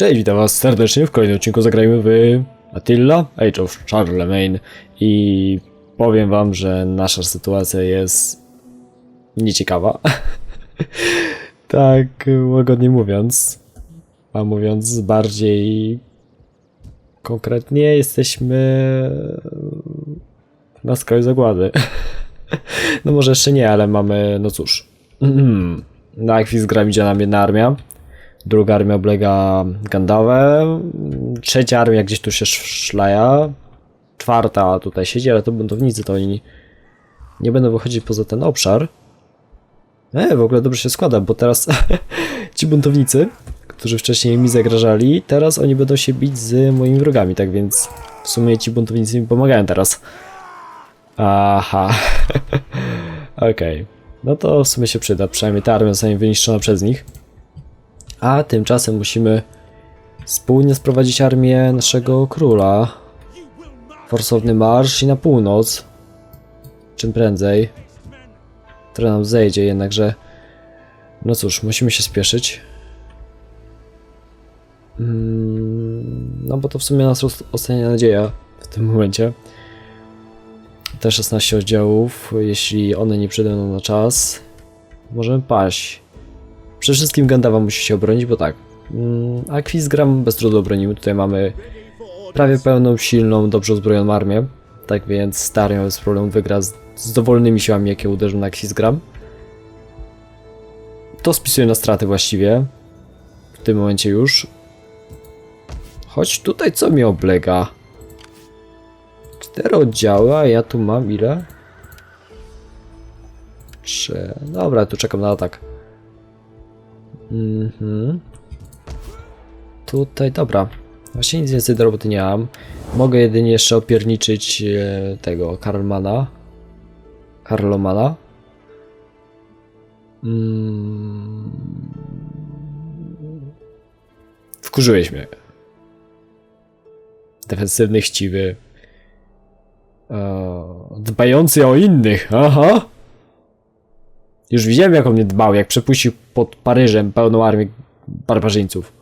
Cześć, witam was serdecznie w kolejnym odcinku zagrajmy w Attila, Age of Charlemagne i powiem wam, że nasza sytuacja jest nieciekawa. tak łagodnie mówiąc, a mówiąc bardziej konkretnie jesteśmy na skraju zagłady. no może jeszcze nie, ale mamy, no cóż, na Akwizgram idzie nam jedna armia, druga armia oblega Gandawę, trzecia armia gdzieś tu się sz- szlaja, czwarta tutaj siedzi, ale to buntownicy, to oni nie będą wychodzić poza ten obszar. E, w ogóle dobrze się składa, bo teraz ci buntownicy, którzy wcześniej mi zagrażali, teraz oni będą się bić z moimi wrogami, tak więc w sumie ci buntownicy mi pomagają teraz. Aha. Okej. No to w sumie się przyda, przynajmniej ta armia zostanie wyniszczona przez nich. A tymczasem musimy wspólnie sprowadzić armię naszego króla. Forsowny marsz i na północ. Czym prędzej. Trochę nam zejdzie, jednakże... No cóż, musimy się spieszyć. Mm, No bo to w sumie nas ostatnia nadzieja w tym momencie. Te 16 oddziałów, jeśli one nie przyjdą na czas, możemy paść. Przede wszystkim Gandawa musi się obronić, bo tak. Mm, Aquisgram bez trudu obronimy. Tutaj mamy prawie pełną, silną, dobrze uzbrojoną armię. Tak więc Starion bez problemu wygra z, z dowolnymi siłami, jakie uderzą na Aquisgram. To spisuje na straty właściwie. W tym momencie już. Choć tutaj co mnie oblega? Cztery oddziały, a ja tu mam ile? Trzy. Dobra, tu czekam na atak. Mhm. Tutaj, dobra. Właśnie nic więcej do roboty nie mam. Mogę jedynie jeszcze opierniczyć e, tego Karlmana. Karlomana. Mm. Wkurzyłeś mnie. Defensywny, chciwy. E, dbający o innych, aha. Już widziałem jak on mnie dbał, jak przepuścił pod Paryżem pełną armię barbarzyńców.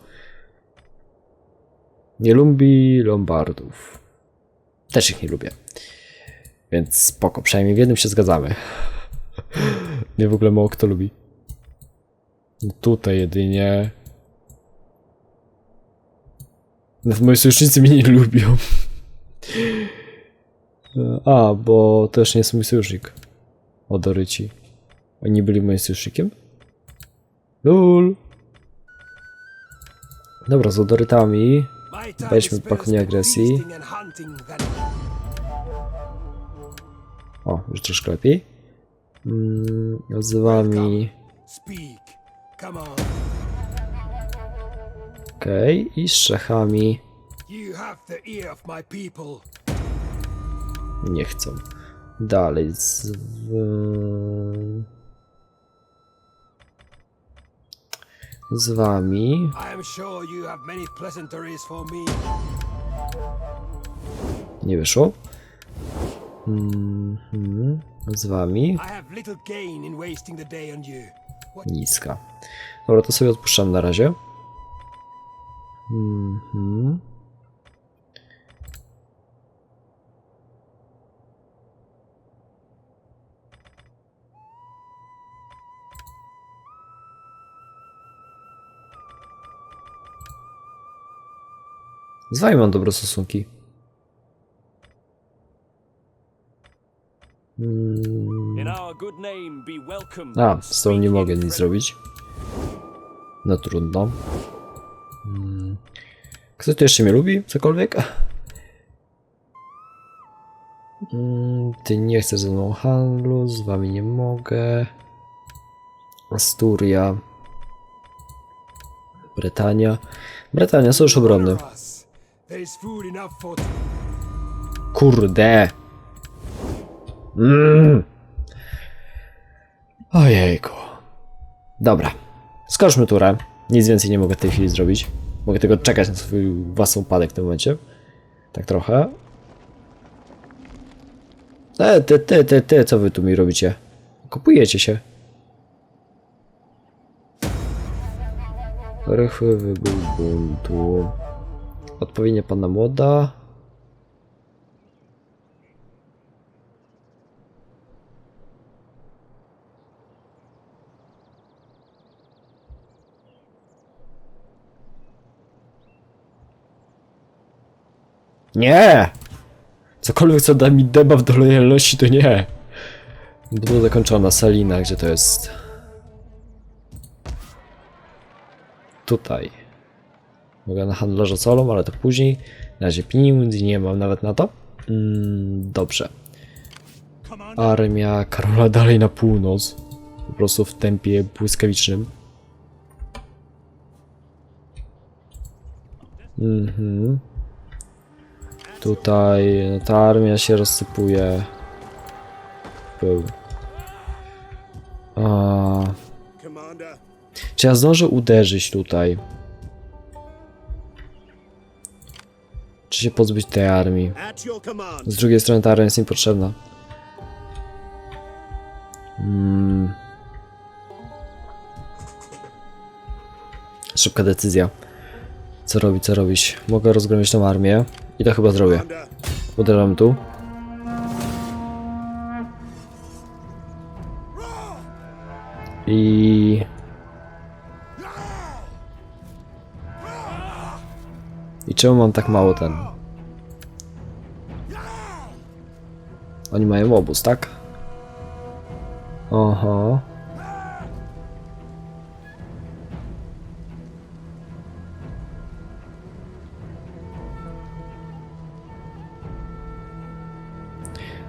Nie lubi Lombardów. Też ich nie lubię. Więc spoko, przynajmniej w jednym się zgadzamy. nie w ogóle mało kto lubi. No tutaj jedynie... No, moi sojusznicy mnie nie lubią. A, bo też nie jest mój sojusznik. Odoryci. Oni byli moim sojusznikiem? Lul. Dobra, z odorytami. Weźmy pakunie agresji. O, już troszkę lepiej. Mm, z wami. Okej, i z Czechami nie chcą. Dalej z. Z wami. Nie wyszło. Mhm. Z wami. Niska. Dobra, to sobie odpuszczam na razie. Mhm. Z wami mam dobre stosunki. Mm. A, z tą nie mogę nic zrobić. No trudno. Mm. Kto tu jeszcze mnie lubi? Cokolwiek? Mm, Ty nie chcesz ze mną handlu, z wami nie mogę. Asturia. Brytania. Brytania, sojusz obronny. Kurde. Mm. Ojejku. Dobra. Skoczmy turę. Nic więcej nie mogę w tej chwili zrobić. Mogę tylko czekać na swój własny upadek w tym momencie. Tak trochę. E, ty, ty, ty, ty, co wy tu mi robicie? Kupujecie się. Rychły wybuch buntu. Odpowiednia panna młoda. Nie! Cokolwiek co da mi debuff do lojalności to nie. Było zakończona Salina, gdzie to jest? Tutaj. Mogę na handlarza solą, ale to później. Na razie pieniędzy nie mam nawet na to. Mm, dobrze. Armia Karola dalej na północ. Po prostu w tempie błyskawicznym. Mhm. Tutaj ta armia się rozsypuje. Pył. A, czy ja zdążę uderzyć tutaj? Czy się pozbyć tej armii? Z drugiej strony ta armia jest niepotrzebna. Mm. Szybka decyzja. Co robić, co robić? Mogę rozgromić tą armię. I to chyba zrobię. Uderzam tu. I... czemu mam tak mało ten? Oni mają obóz, tak? Oho.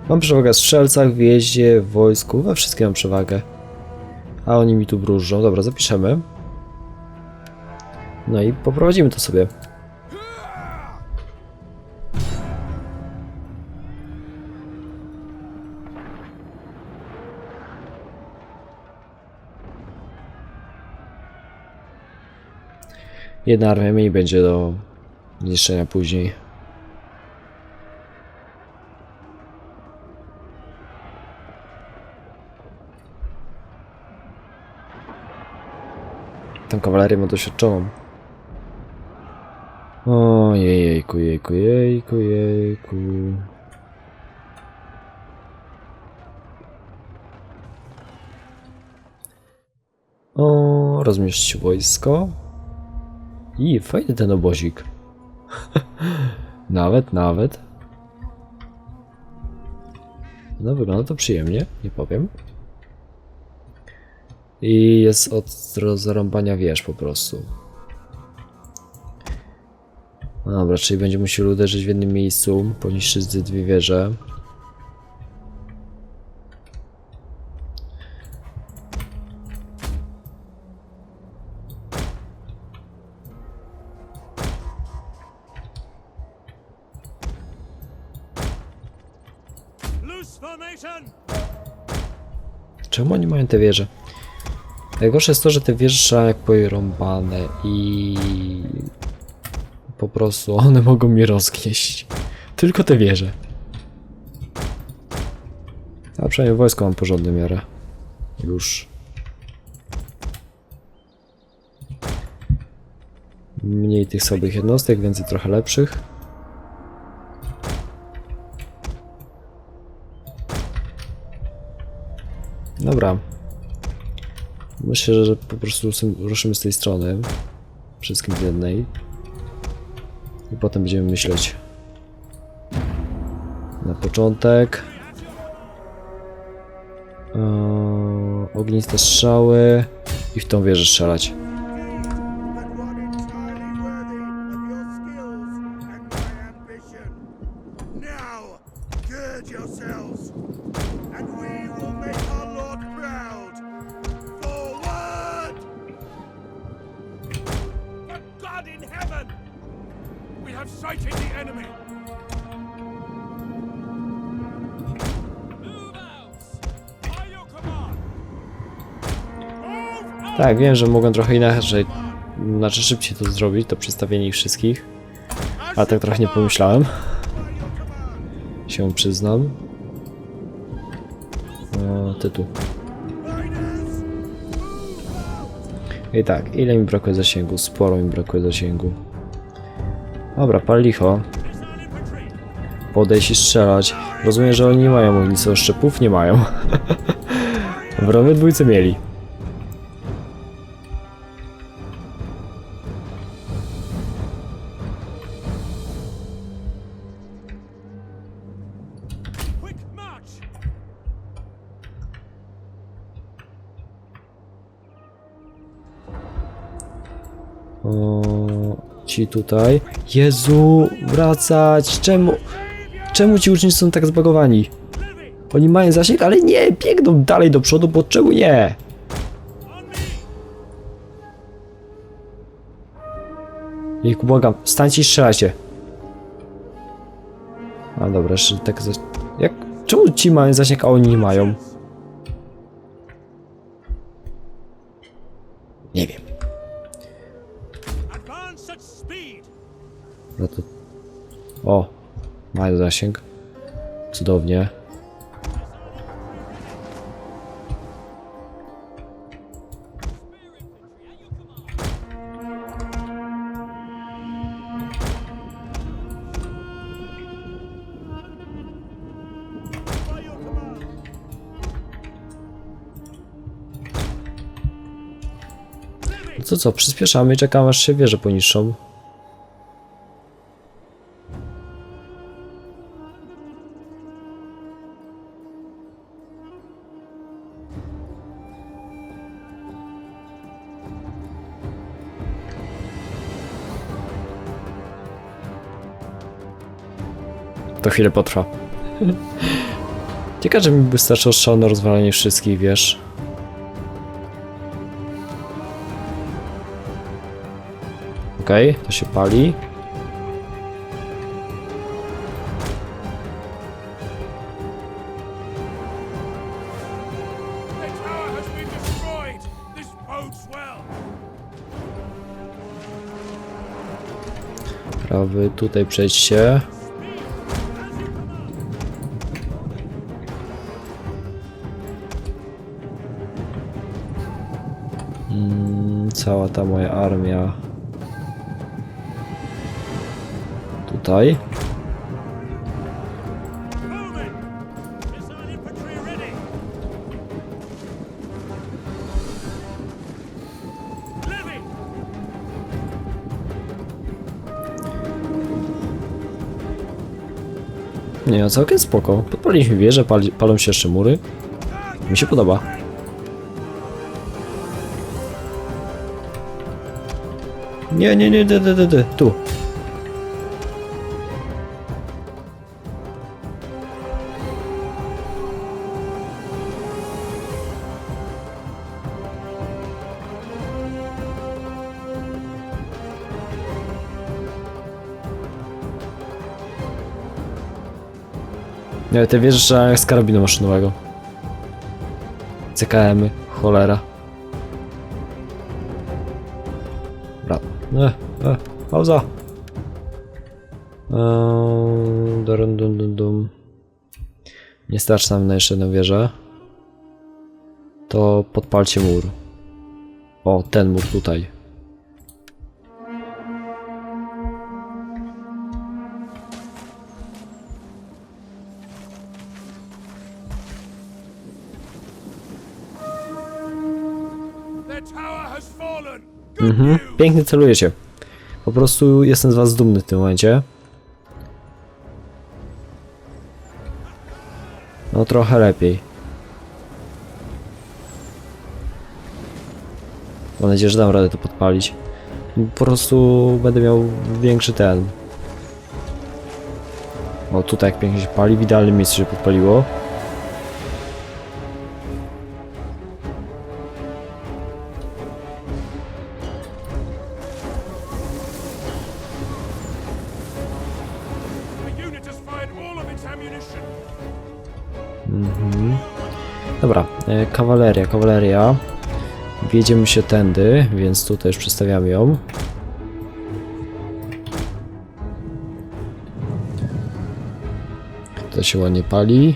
Mam przewagę w strzelcach, w w wojsku, we wszystkim mam przewagę. A oni mi tu wróżą. Dobra, zapiszemy. No i poprowadzimy to sobie. Jedna armia mniej będzie do zniszczenia później. Tą kawalerię ma doświadczoną. O jejku, jejku, jejku, jejku. O, rozmieścić wojsko. I fajny ten obozik. nawet, nawet. No, wygląda to przyjemnie, nie powiem. I jest od zarąbania wież po prostu. No dobra, czyli będzie musiał uderzyć w jednym miejscu, poniszczyć dwie wieże. Te wieże? Najgorsze jest to, że te wieże trzeba jak pojrąbane i po prostu one mogą mnie rozgnieść. Tylko te wieże. A przynajmniej wojsko mam porządne miarę. Już. Mniej tych słabych jednostek, więcej trochę lepszych. Dobra. Myślę, że po prostu ruszymy z tej strony. Wszystkim z jednej. I potem będziemy myśleć. Na początek. Eee, ogniste strzały. I w tą wieżę strzelać. Wiem, że mogłem trochę inaczej, znaczy szybciej to zrobić, to przedstawienie ich wszystkich. Ale tak trochę nie pomyślałem. Się przyznam. O, tytuł. I tak, ile mi brakuje zasięgu? Sporo mi brakuje zasięgu. Dobra, pal licho. Podejść i strzelać. Rozumiem, że oni nie mają amunicji, szczepów nie mają. w dwójce mieli. Tutaj. Jezu, wracać! Czemu? Czemu ci ucznicy są tak zbagowani? Oni mają zasięg, ale nie, biegną dalej do przodu, bo czemu nie? Jejku, błagam, stańcie i strzelajcie. A dobra, jeszcze tak. Jak? Czemu ci mają zasięg, a oni nie mają? Mają zasięg. Cudownie. No co, przyspieszamy i czekamy aż się wieże poniższą. Chwilę potrwa. Ciekawe, że mi wystarczyło strzał na rozwalanie wszystkich wież. Okej, to się pali. Prawy, tutaj przejdźcie. Cała ta moja armia. Tutaj. Nie, no całkiem spoko. Podpaliliśmy wieże, pali, palą się jeszcze mury. Mi się podoba. Nie, nie, nie, nie, nie, nie, nie. tu. Nie, wieże strzelają jak z karabinu maszynowego. CKM, cholera. E, e, pauza. Eee, dum, dum, dum. Nie starczy nam na jeszcze jedną wieżę. To podpalcie mur. O, ten mur tutaj. Mhm. Pięknie celujecie. Po prostu jestem z was dumny w tym momencie. No trochę lepiej. Mam nadzieję, że dam radę to podpalić. Po prostu będę miał większy ten. O tutaj jak pięknie się pali, w idealnym miejscu się podpaliło. kawaleria, kawaleria. Wiedziemy się tędy, więc tutaj już przestawiamy ją. To się ładnie pali.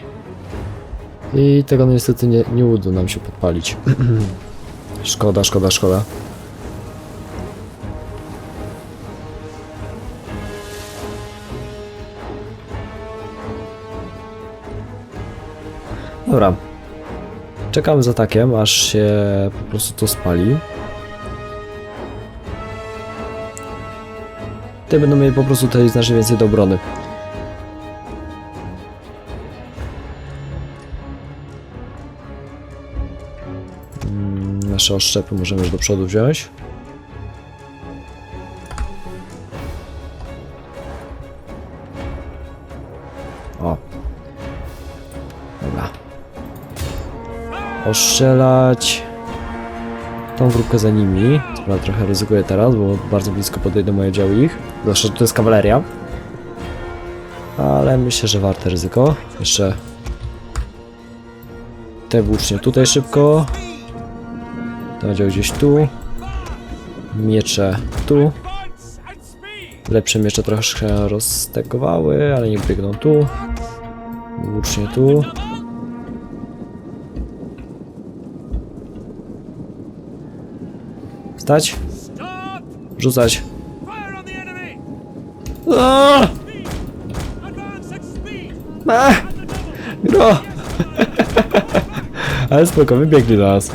I tego niestety nie, nie uda nam się podpalić. szkoda, szkoda, szkoda. Dobra, Czekamy z atakiem, aż się po prostu to spali. Te będą mieli po prostu tutaj znacznie więcej do obrony. Mm, Nasze oszczepy możemy już do przodu wziąć. Ostrzelać tą wróbkę za nimi. Prawda trochę ryzykuję teraz, bo bardzo blisko podejdą moje działy ich. Zwłaszcza, że to jest kawaleria. Ale myślę, że warte ryzyko. Jeszcze te włócznie tutaj szybko. To będzie gdzieś tu. Miecze tu. Lepsze miecze troszkę roztegowały, ale nie biegną tu. Włócznie tu. The double! Gro! Ale spoko, wybiegli do nas.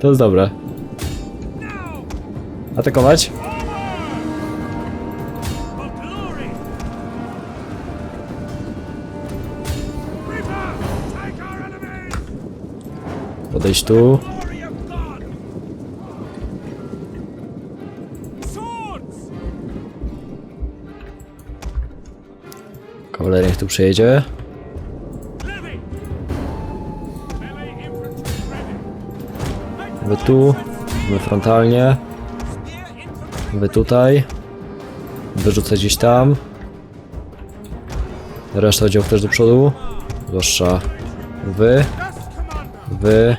To jest dobre. Atakować? Podejść tu. Kawaleria niech tu ready! Wy tu. Wy frontalnie. Wy tutaj. Wyrzucę gdzieś tam. Reszta oddziałów też do przodu. Zwłaszcza wy, wy,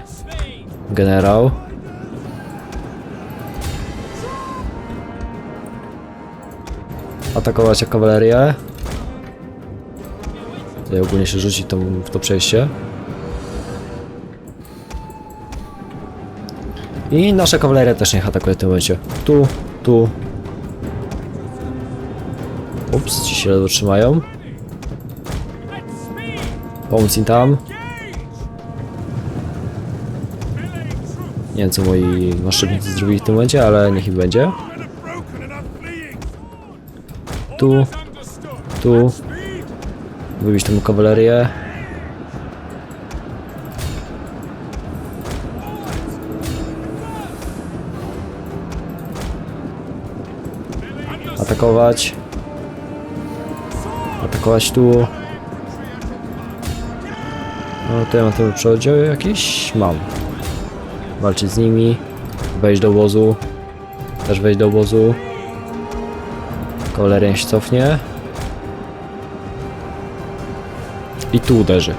generał. Atakować jak kawalerię. Ogólnie się rzucić to, w to przejście. I nasza kawaleria też niech atakuje w tym momencie. Tu, tu. Ups, ci się ledwo trzymają. At speed! Pomóc im tam. Nie wiem co moi maszynnicy zrobili w tym momencie, ale niech im będzie. Tu, tu. Wybić tą kawalerię. Atakować. Atakować tu. No tutaj mam ten przeoddział jakiś? Mam. Walczyć z nimi. Wejść do obozu. Też wejść do obozu. Kawaleria się cofnie. I tu uderzy.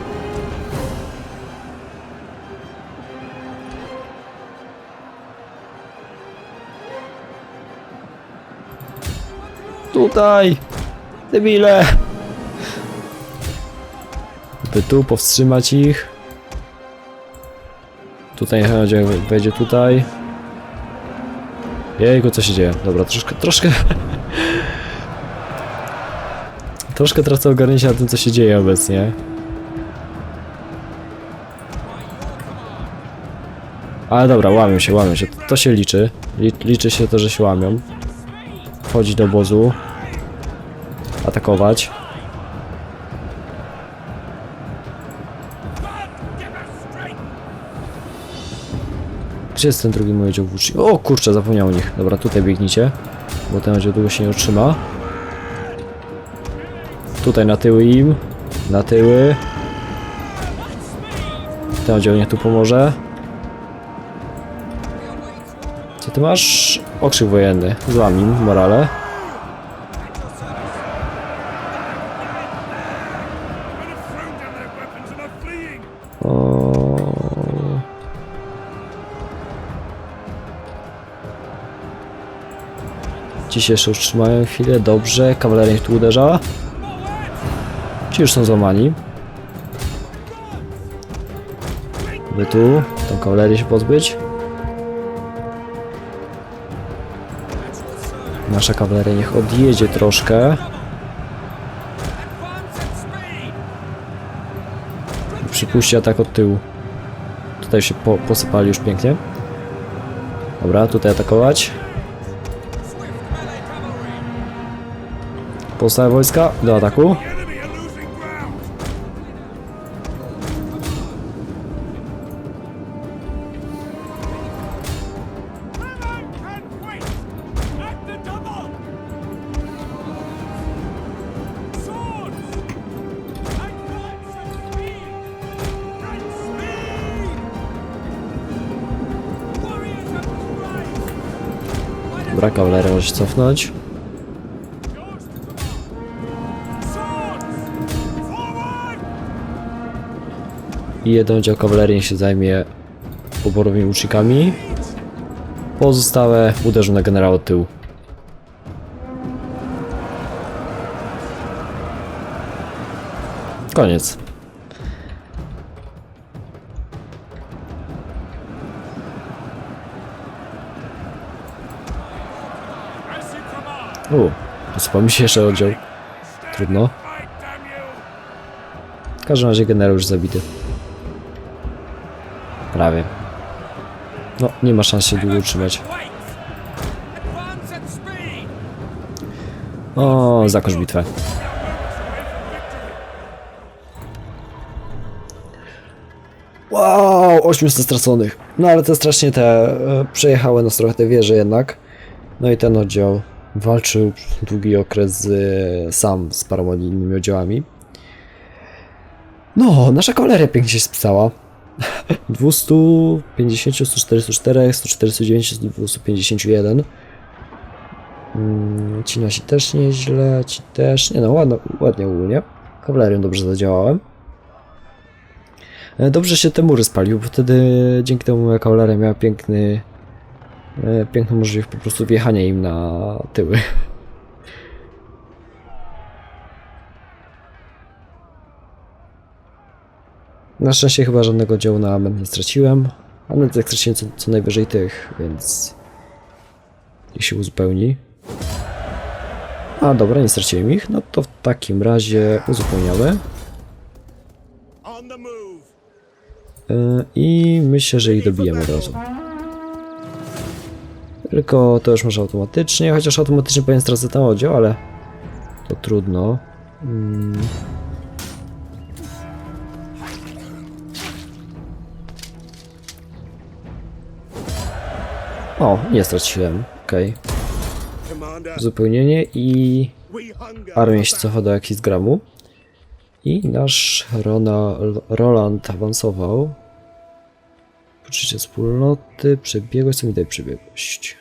Tutaj! Debile! By tu powstrzymać ich. Tutaj niech będzie, wejdzie tutaj. Jejku, co się dzieje? Dobra, troszkę, troszkę... troszkę tracę ogarnięcie na tym, co się dzieje obecnie. Ale dobra, łamią się, łamią się. To się liczy. Li, liczy się to, że się łamią. Wchodzić do obozu. Atakować. Gdzie jest ten drugi mój oddział włóczni? O kurczę, zapomniał o nich. Dobra, tutaj biegnijcie. Bo ten oddział długo się nie utrzyma. Tutaj na tyły im. Na tyły. Ten oddział niech tu pomoże. Co ty masz? Okrzyk wojenny. Złam im morale. Ci się jeszcze utrzymają chwilę, dobrze, kawaleria tu uderza. Już są złamani. By tu, tą kawalerię się pozbyć. Nasza kawaleria niech odjedzie troszkę. przypuści atak od tyłu. Tutaj się po, posypali już pięknie. Dobra, tutaj atakować. Pozostałe wojska do ataku. Dobra, kawaleria może się cofnąć. I jeden oddział kawalerii się zajmie poborowymi łucznikami. Pozostałe uderzą na generała od tyłu. Koniec. U, posypał mi się jeszcze oddział. Trudno. W każdym razie generał już zabity. Prawie. No, nie ma szans się długo utrzymać. O, zakończ bitwę. Wow, 800 straconych. No ale te strasznie te e, przejechały nas trochę te wieże jednak. No i ten oddział walczył długi okres sam z paroma innymi oddziałami. No, nasza kawaleria pięknie się spisała. 250, 144, 149, 251. Mm, Ci nasi też nieźle, ci też. Nie no, ładno, ładnie ogólnie. Kawalerią dobrze zadziałałem. E, Dobrze się te mury spalił, bo wtedy dzięki temu kawaleria miała piękny, piękną możliwość po prostu wjechania im na tyły. Na szczęście chyba żadnego działu na amen nie straciłem, a nawet jak straciłem co, co najwyżej tych, więc niech się uzupełni. A dobra, nie straciłem ich, no to w takim razie uzupełniamy. Yy, I myślę, że ich dobijemy od razu. Tylko to już może automatycznie, chociaż automatycznie powinien stracę ten oddział, ale to trudno. Mm. O, nie straciłem. Okej. Commander, Uzupełnienie i armia się cofa do jakichś gramu. I nasz Rona, Roland awansował. Poczucie wspólnoty, przebiegłość, co mi daje przebiegłość?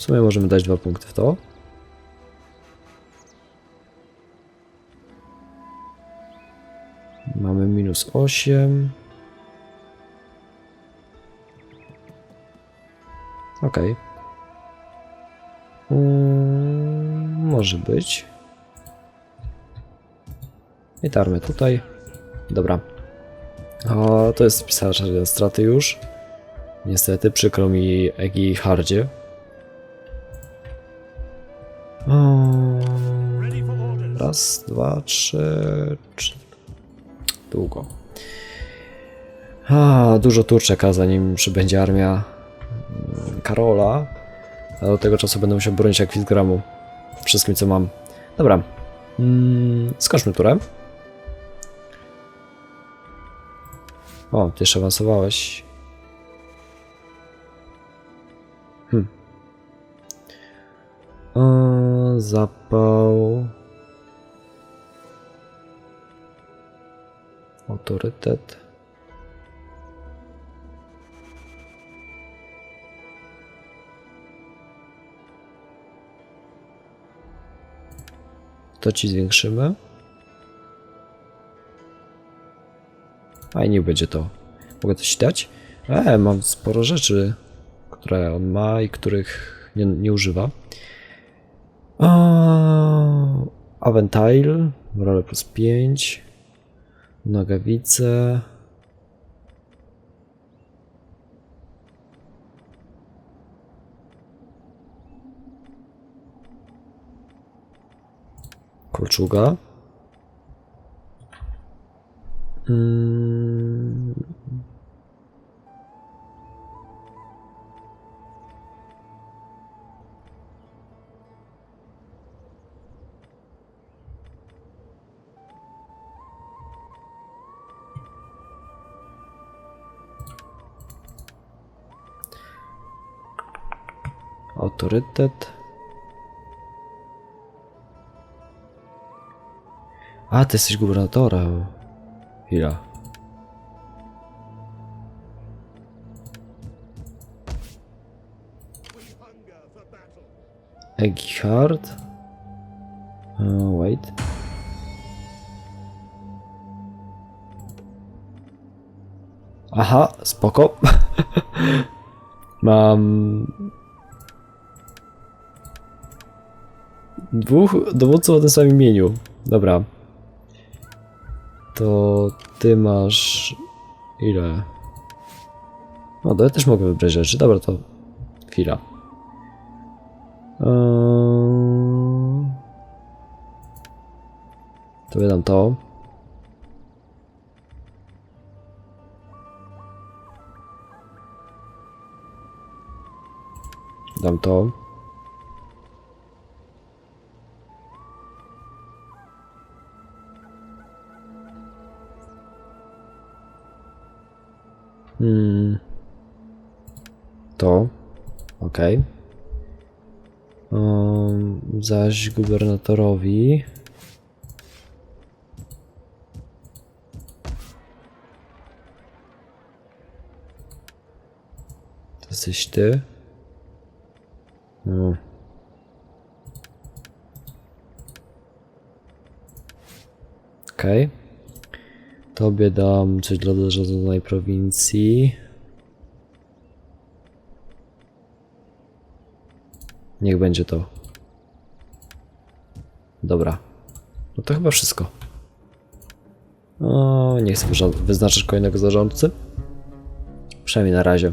W sumie możemy dać dwa punkty w to. Mamy minus 8. Okej. Mm, może być. I ta armia tutaj. Dobra. O, to jest pisarz straty już. Niestety, przykro mi Egi Hardzie. Orders. Raz, dwa, trzy, trzy. Długo. A, dużo tu czeka, zanim przybędzie armia mm, Karola. A do tego czasu będę musiał bronić akwizgramu. Wszystkim, co mam. Dobra. Mm, skończmy turę. O, ty jeszcze awansowałeś. Zapał. Autorytet. To ci zwiększymy. A i będzie to. Mogę coś dać? E, mam sporo rzeczy, które on ma i których nie, nie używa. Aventail, rolę plus 5, nogawice. Kolczuga. Mm. Autorytet. A, ty jesteś gubernatorem. Chwila. Eggihard. Uh, wait. Aha, spoko. Mam dwóch dowódców o tym samym imieniu. Dobra. To ty masz ile? No, to ja też mogę wybrać rzeczy. Dobra, to chwila. Eee... To wydam to. Dam to. To. Ok. Um, zaś gubernatorowi. To jesteś ty. No. Okej. Tobie dam coś dla zarządzonej prowincji. Niech będzie to. Dobra. No to chyba wszystko. O, nie chcę wyznaczyć kolejnego zarządcy. Przynajmniej na razie.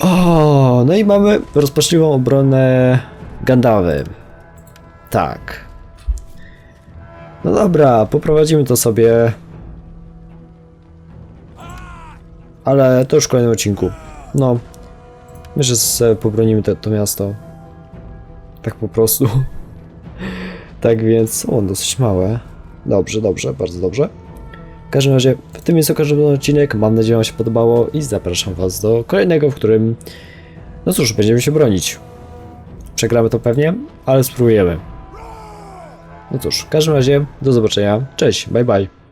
O, no i mamy rozpaczliwą obronę Gandawy. Tak. No dobra, poprowadzimy to sobie. Ale to już w kolejnym odcinku. No. Myślę, że pobronimy to, to miasto. Tak po prostu. tak więc, o, dosyć małe. Dobrze, dobrze, bardzo dobrze. W każdym razie, w tym jest okażony odcinek. Mam nadzieję, że Wam się podobało i zapraszam Was do kolejnego, w którym, no cóż, będziemy się bronić. Przegramy to pewnie, ale spróbujemy. No cóż, w każdym razie, do zobaczenia. Cześć, bye bye.